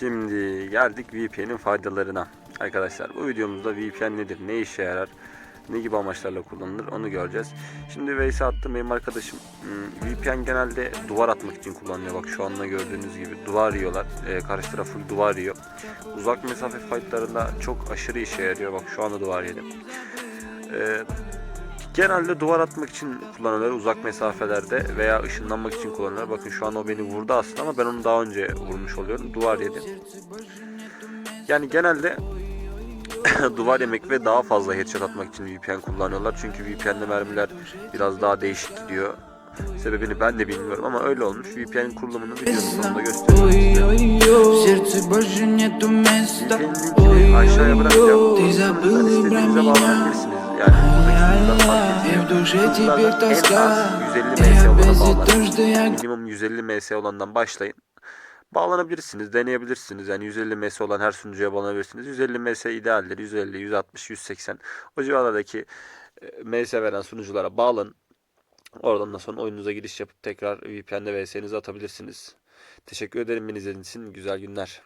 Şimdi geldik VPN'in faydalarına. Arkadaşlar bu videomuzda VPN nedir, ne işe yarar, ne gibi amaçlarla kullanılır onu göreceğiz. Şimdi Veysel attım benim arkadaşım. Hmm, VPN genelde duvar atmak için kullanılıyor. Bak şu anda gördüğünüz gibi duvar yiyorlar. Ee, karşı taraf full duvar yiyor. Uzak mesafe fightlarında çok aşırı işe yarıyor. Bak şu anda duvar yedim. Ee, Genelde duvar atmak için kullanılır uzak mesafelerde veya ışınlanmak için kullanılır. Bakın şu an o beni vurdu aslında ama ben onu daha önce vurmuş oluyorum. Duvar yedim. Yani genelde duvar yemek ve daha fazla headshot atmak için VPN kullanıyorlar. Çünkü VPN'de mermiler biraz daha değişik gidiyor. Sebebini ben de bilmiyorum ama öyle olmuş. VPN'in kurulumunu videonun sonunda gösteriyorum. VPN'in linkini aşağıya bırakacağım. Yani istediğinize bağlanabilirsiniz. Yani Ev döşeci bir taska Eğer bezi döştü yak Minimum 150 ms olandan başlayın bağlanabilirsiniz, deneyebilirsiniz. Yani 150 ms olan her sunucuya bağlanabilirsiniz. 150 ms idealdir. 150, 160, 180 o civarlardaki e, ms veren sunuculara bağlanın. Oradan da sonra oyununuza giriş yapıp tekrar VPN'de VS'nizi atabilirsiniz. Teşekkür ederim beni izlediğiniz için. Güzel günler.